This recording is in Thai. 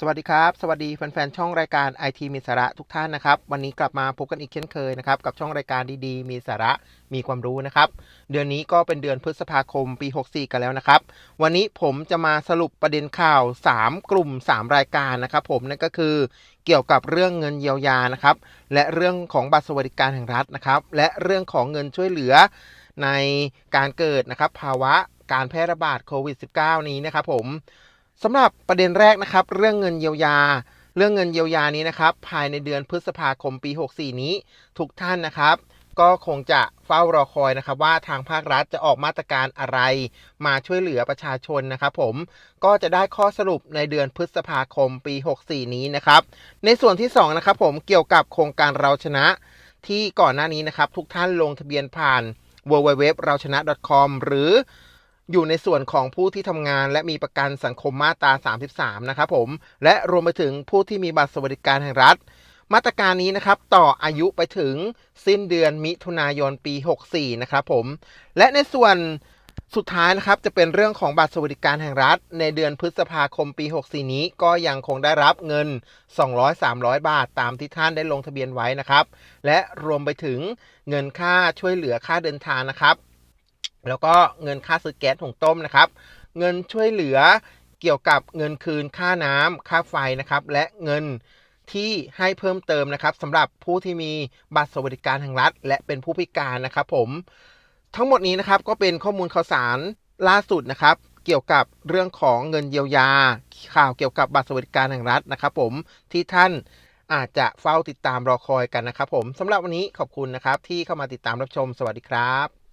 สวัสดีครับ สวัสดีแฟนๆช่องรายการ IT มีสาระทุกท่านนะครับ วันนี้กลับมาพบกันอีกเช่นเคยนะครับ กับช่องรายการดีๆ มีสาระมีความรู้นะครับ เดือนนี้ก็เป็นเดือนพฤษภาคมปี 64 กันแล้วนะครับ วันนี้ผมจะมาสรุปประเด็นข่าว 3 กลุ่ม 3 รายการนะครับ ผมนั่นก็คือเกี่ยวกับเรื่องเงินเยียวยานะครับ และเรื่องของบัตรสวัสดิการแห่งรัฐนะครับ และเรื่องของเงินช่วยเหลือในการเกิดนะครับภาวะการแพร่ระบาดโควิด -19 นี้นะครับผม สำหรับประเด็นแรกนะครับ เรื่องเงินเยียวยา เรื่องเงินเยียวยานี้นะครับ ภายในเดือนพฤษภาคมปี 64 นี้ ทุกท่านนะครับ ก็คงจะเฝ้ารอคอยนะครับ ว่าทางภาครัฐจะออกมาตรการอะไร มาช่วยเหลือประชาชนนะครับ ผมก็จะได้ข้อสรุปในเดือนพฤษภาคมปี 64 นี้นะครับ ในส่วนที่2นะครับผมเกี่ยวกับโครงการเราชนะ ที่ก่อนหน้านี้นะครับ ทุกท่านลงทะเบียนผ่าน www เราชนะ .com หรือ อยู่ในส่วนของผู้ที่ทำงาน และมีประกันสังคมมาตรา 33 นะครับผม และรวมไปถึงผู้ที่มีบัตรสวัสดิการแห่งรัฐ มาตรการนี้นะครับต่ออายุไปถึงสิ้นเดือนมิถุนายนปี 64 นะครับผม และในส่วนสุดท้ายนะครับจะเป็นเรื่องของบัตรสวัสดิการแห่งรัฐ ในเดือนพฤษภาคมปี 64 นี้ก็ยังคงได้รับเงิน 200-300 บาทตามที่ท่านได้ลงทะเบียนไว้นะครับ และรวมไปถึงเงินค่าช่วยเหลือค่าเดินทางนะครับ แล้วก็เงินค่าซื้อแก๊สถุงต้มนะครับ เงินช่วยเหลือเกี่ยวกับเงินคืนค่าน้ำค่าไฟนะครับ และเงินที่ให้เพิ่มเติมนะครับสำหรับผู้ที่มีบัตรสวัสดิการแห่งรัฐ และเป็นผู้พิการนะครับ ผม ทั้งหมดนี้นะครับก็เป็นข้อมูลข่าวสารล่าสุดนะครับ เกี่ยวกับเรื่องของเงินเยียวยา ข่าวเกี่ยวกับบัตรสวัสดิการแห่งรัฐนะครับ ผมที่ท่านอาจจะเฝ้าติดตามรอคอยกันนะครับ ผมสำหรับวันนี้ขอบคุณนะครับ ที่เข้ามาติดตามรับชมสวัสดีครับ